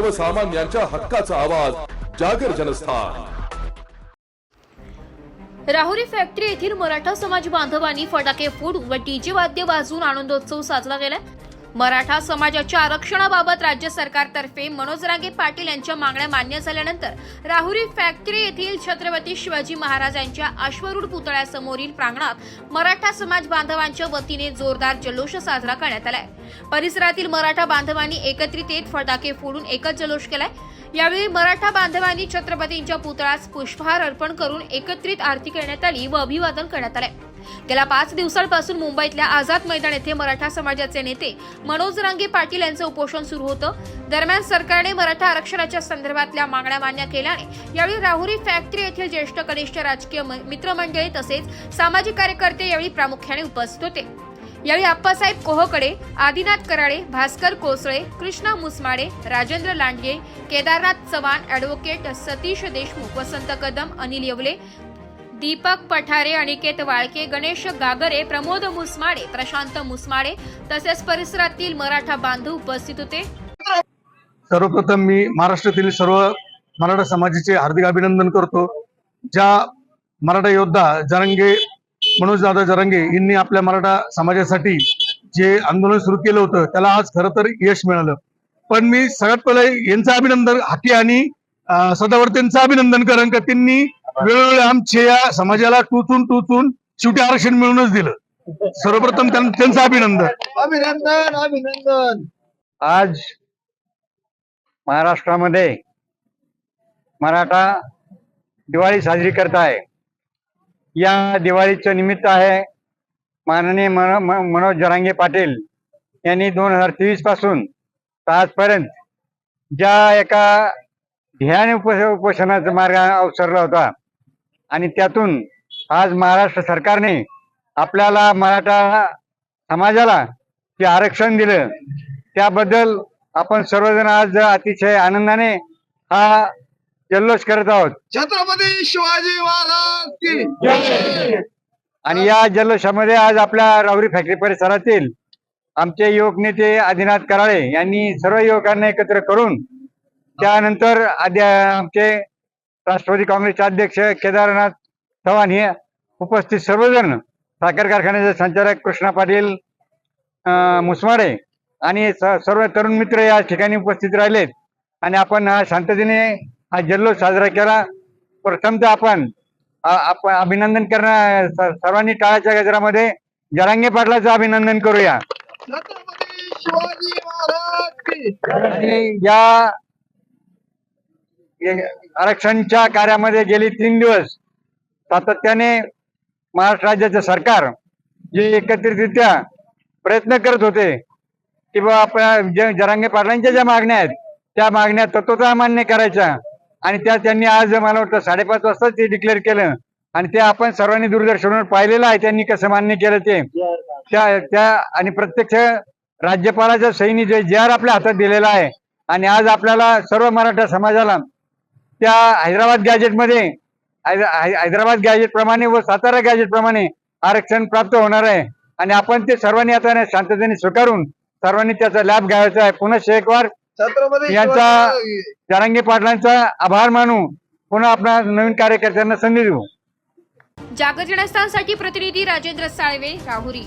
सर्वसामान्यांच्या हक्काचा आवाज जागर जनस्थान. राहुरी फॅक्टरी येथील मराठा समाज बांधवांनी फटाके फोडून व डीजे वाद्य वाजवून आनंदोत्सव साजरा केला मराठा समाजाच्या आरक्षणाबाबत राज्य सरकारतर्फे मनोज रांगे पाटील यांच्या मागण्या मान्य झाल्यानंतर राहुरी फॅक्टरी येथील छत्रपती शिवाजी महाराजांच्या अश्वरूढ पुतळ्यासमोरील प्रांगणात मराठा समाज बांधवांच्या वतीने जोरदार जल्लोष साजरा करण्यात आलाय. परिसरातील मराठा बांधवांनी एकत्रित येत फटाके फोडून एकच जल्लोष केलाय. यावेळी मराठा बांधवांनी छत्रपतींच्या पुतळ्यास पुष्पहार अर्पण करून एकत्रित आरती करण्यात आली व अभिवादन करण्यात आले. गेल्या पाच दिवसांपासून मुंबईतल्या आझाद मैदान येथे मराठा समाजाचे नेते मनोज रांगे पाटील यांचं उपोषण सुरू होतं. दरम्यान सरकारने मराठा आरक्षणाच्या संदर्भातल्या मागण्या मान्य केल्याने यावेळी राहुरी फॅक्टरी येथील ज्येष्ठ कनिष्ठ राजकीय म- मित्रमंडळी तसेच सामाजिक कार्यकर्ते यावेळी प्रामुख्याने उपस्थित होते. यावेळी आप्पासाहेब कोहकडे आदिनाथ कराळे भास्कर कोसळे कृष्णा मुसमाडे राजेंद्र लांडगे केदारनाथ चव्हाण ॲडव्होकेट सतीश देशमुख वसंत कदम अनिल येवले दीपक पठारे अनिकेत वाळके गणेश गागरे प्रमोद मुसमाडे प्रशांत मुसमाडे तसेच परिसरातील मराठा बांधव उपस्थित होते. सर्वप्रथम मी महाराष्ट्रातील सर्व मराठा समाजाचे हार्दिक अभिनंदन करतो. ज्या मराठा योद्धा जरंगे मनोजदादा जरंगे यांनी आपल्या मराठा समाजासाठी जे आंदोलन सुरू केलं होतं त्याला आज खरं तर यश मिळालं. पण मी सगळ्यात पहिले यांचं अभिनंदन हाके आणि सदावर्तेंचं अभिनंदन करेन का त्यांनी वेळोवेळी आमच्या या समाजाला टुचून टुचून शेवटी आरक्षण मिळूनच दिलं. सर्वप्रथम त्यां- त्यांचं अभिनंदन. अभिनंदन अभिनंदन. आज महाराष्ट्रामध्ये मराठा दिवाळी साजरी करत आहे या दिवाळीचं निमित्त आहे माननीय म- मनोज जरांगे पाटील यांनी दोन हजार तेवीसपासून आजपर्यंत ज्या एका ध्यान उप उपोषणाचा मार्ग अवसरला होता आणि त्यातून आज महाराष्ट्र सरकारने आपल्याला मराठा समाजाला जे आरक्षण दिलं त्याबद्दल आपण सर्वजण आज अतिशय आनंदाने हा जल्लोष करत आहोत. छत्रपती शिवाजी महाराज की आणि या जल्लोषामध्ये आज आपल्या राहुरी फॅक्टरी परिसरातील आमचे युवक नेते आदिनाथ कराळे यांनी सर्व युवकांना एकत्र करून त्यानंतर आमचे राष्ट्रवादी काँग्रेसचे अध्यक्ष केदारनाथ चव्हाण हे उपस्थित सर्वजण साखर कारखान्याचे संचालक कृष्णा पाटील अं, मुसमाडे आणि स- सर्व तरुण मित्र या ठिकाणी उपस्थित राहिलेत. आणि आपण हा शांततेने हा जल्लोष साजरा केला. प्रथमतः आपण आपण अभिनंदन करणं सर्वांनी टाळाच्या गजरामध्ये जरांगे पाटलाचं अभिनंदन करूया. की या आरक्षणच्या कार्यामध्ये गेली तीन दिवस सातत्याने महाराष्ट्र राज्याचे सरकार जे एकत्रितरित्या प्रयत्न करत होते की बाबा आपल्या जे जरांगे पाटलांच्या ज्या मागण्या आहेत त्या मागण्या तत्वता मान्य करायच्या. आणि त्या त्यांनी आज मला वाटतं साडेपाच वाजता ते डिक्लेअर केलं. आणि ते आपण सर्वांनी दूरदर्शनवर पाहिलेलं आहे त्यांनी कसं मान्य केलं ते. त्या त्या आणि प्रत्यक्ष राज्यपालाच्या सैनी जे जे आर आपल्या हातात दिलेला आहे. आणि आज आपल्याला सर्व मराठा समाजाला त्या हैदराबाद गॅजेटमध्ये हैदराबाद गॅजेट प्रमाणे व सातारा गॅजेट प्रमाणे आरक्षण प्राप्त होणार आहे. आणि आपण ते सर्वांनी आता शांततेने स्वीकारून सर्वांनी त्याचा लाभ घ्यायचा आहे. पुन्हा शेकवार छत्रपती यांचा-. जरांगे पाटलांचा आभार मानू पुन्हा आपल्या नवीन कार्यकर्त्यांना संधी देऊ जागर जनस्थानसाठी प्रतिनिधी राजेंद्र साळवे राहुरी